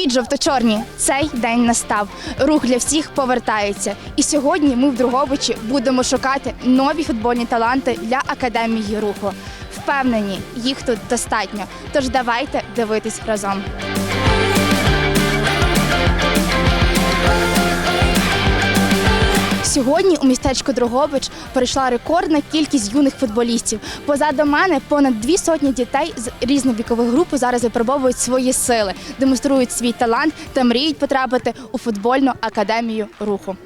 Привіт, жовто-чорні! Цей день настав. Рух для всіх повертається. І сьогодні ми в Другобичі будемо шукати нові футбольні таланти для академії руху. Впевнені, їх тут достатньо. Тож давайте дивитись разом. Сьогодні у містечко Дрогобич прийшла рекордна кількість юних футболістів. Позаду мене понад дві сотні дітей з різних вікових груп зараз випробовують свої сили, демонструють свій талант та мріють потрапити у футбольну академію руху.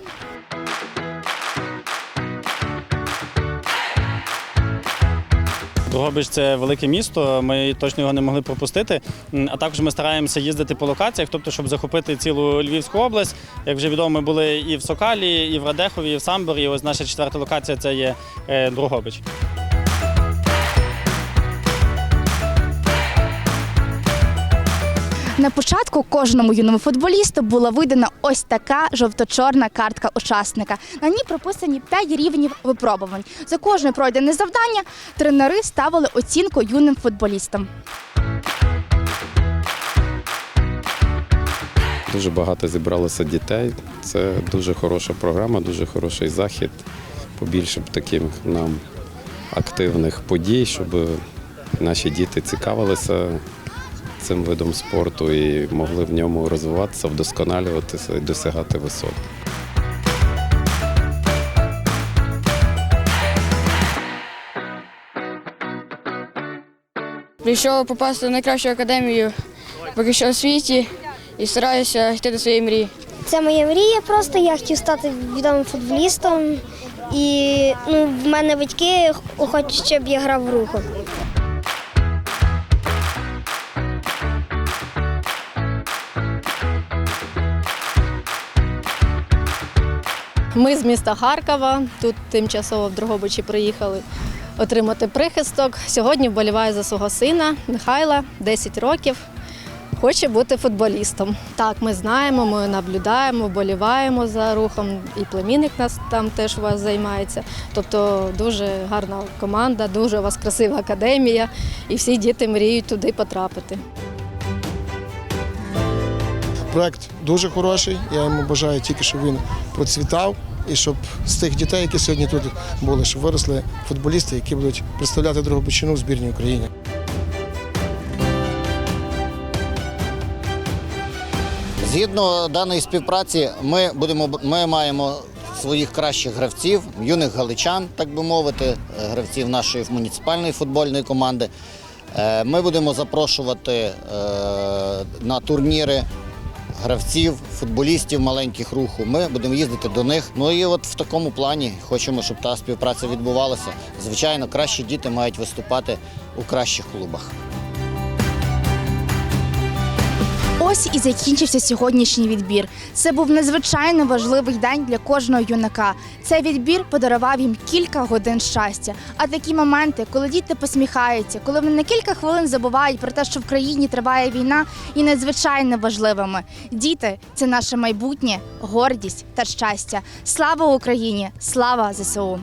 Дрогобич це велике місто. Ми точно його не могли пропустити. А також ми стараємося їздити по локаціях, тобто, щоб захопити цілу Львівську область. Як вже відомо, ми були і в Сокалі, і в Радехові, і в Самборі. Ось наша четверта локація це є е, Дрогобич. На початку кожному юному футболісту була видана ось така жовто-чорна картка учасника. На ній прописані 5 рівнів випробувань. За кожне пройдене завдання тренери ставили оцінку юним футболістам. Дуже багато зібралося дітей. Це дуже хороша програма, дуже хороший захід. Побільше б таких нам активних подій, щоб наші діти цікавилися цим видом спорту і могли в ньому розвиватися, вдосконалюватися і досягати висот. Прийшов попасти в найкращу академію поки що у світі і стараюся йти до своєї мрії. Це моя мрія. Просто я хотів стати відомим футболістом. І ну, в мене батьки хочуть, щоб я грав в руху. Ми з міста Харкова. Тут тимчасово в Дрогобичі приїхали отримати прихисток. Сьогодні вболіваю за свого сина Михайла, 10 років. Хоче бути футболістом. Так, ми знаємо, ми наблюдаємо, вболіваємо за рухом. І племінник нас там теж у вас займається. Тобто дуже гарна команда, дуже у вас красива академія, і всі діти мріють туди потрапити. Проект дуже хороший. Я йому бажаю тільки, щоб він процвітав і щоб з тих дітей, які сьогодні тут були, щоб виросли футболісти, які будуть представляти Дрогобичину в збірній Україні. Згідно даної співпраці, ми будемо ми маємо своїх кращих гравців, юних галичан, так би мовити, е, гравців нашої муніципальної футбольної команди. Е, Ми будемо запрошувати е, на турніри гравців, футболістів маленьких руху. Ми будемо їздити до них. Ну і от в такому плані хочемо, щоб та співпраця відбувалася. Звичайно, кращі діти мають виступати у кращих клубах. Ось і закінчився сьогоднішній відбір. Це був надзвичайно важливий день для кожного юнака. Цей відбір подарував їм кілька годин щастя. А такі моменти, коли діти посміхаються, коли вони на кілька хвилин забувають про те, що в країні триває війна, є надзвичайно важливими. Діти це наше майбутнє, гордість та щастя. Слава Україні! Слава ЗСУ!